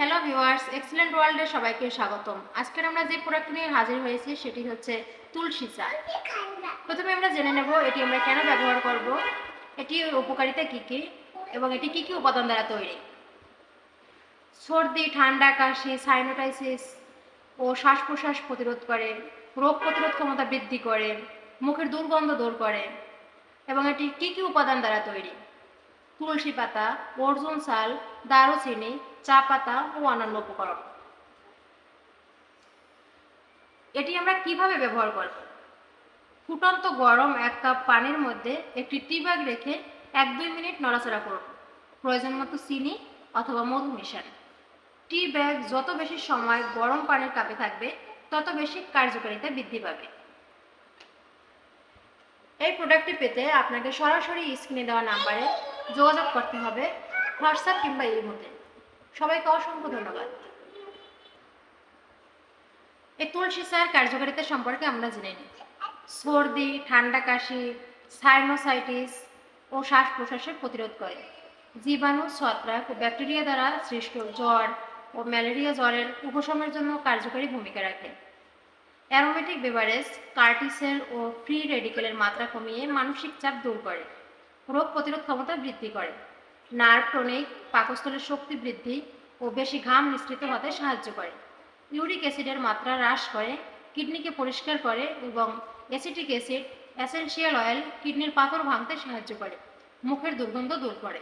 Hello viewers excellent ওয়ার্ল্ডে সবাইকে স্বাগতম। আজকের আমরা যে প্রোডাক্ট নিয়ে হাজির হয়েছি, সেটি হচ্ছে তুলসী চা। প্রথমে আমরা জেনে নেব এটি আমরা কেন ব্যবহার করব এটির উপকারিতা কী কী, এবং এটি কী কী উপাদান দ্বারা তৈরি। সর্দি, ঠান্ডা, কাশি সাইনোটাইসিস ও শ্বাস প্রশ্বাস প্রতিরোধ করে, রোগ প্রতিরোধ ক্ষমতা বৃদ্ধি করে, মুখের দুর্গন্ধ দূর করে, এবং এটি কী কী উপাদান দ্বারা তৈরি। তুলসী পাতা, অর্জুন শাল দারুচিনি চা পাতা ও অন্যান্য উপকরণ। এটি আমরা কীভাবে ব্যবহার করব? ফুটন্ত গরম এক কাপ পানির মধ্যে একটি টি ব্যাগ রেখে এক দুই মিনিট নড়াচড়া করুন। প্রয়োজন মতো চিনি অথবা মধু মিশান। টি ব্যাগ যত বেশি সময় গরম পানির কাপে থাকবে, তত বেশি কার্যকারিতা বৃদ্ধি পাবে। এই প্রোডাক্টটি পেতে আপনাকে সরাসরি স্ক্রিনে দেওয়া নাম্বারে যোগাযোগ করতে হবে, হোয়াটসঅ্যাপ কিংবা ইমোতে। সবাইকে অসংখ্য ধন্যবাদ। এই তুলসী চায়ের কার্যকারিতা সম্পর্কে আমরা জেনে নিই। সর্দি, ঠান্ডা কাশি সাইনোসাইটিস ও শ্বাস প্রশ্বাসের প্রতিরোধ করে। জীবাণু, ছত্রাক ও ব্যাকটেরিয়া দ্বারা সৃষ্ট জ্বর ও ম্যালেরিয়া জ্বরের উপশমের জন্য কার্যকারী ভূমিকা রাখে। অ্যারোমেটিক বেভারেজ, কার্টিসেল ও ফ্রি রেডিকেলের মাত্রা কমিয়ে মানসিক চাপ দূর করে। রোগ প্রতিরোধ ক্ষমতা বৃদ্ধি করে। নার্ভ পাকস্থলের শক্তি বৃদ্ধি ও বেশি ঘাম নিঃসৃত হতে সাহায্য করে। ইউরিক অ্যাসিডের মাত্রা হ্রাস করে, কিডনিকে পরিষ্কার করে এবং অ্যাসিটিক অ্যাসিড অ্যাসেনশিয়াল অয়েল কিডনির পাথর ভাঙতে সাহায্য করে, মুখের দুর্গন্ধ দূর করে।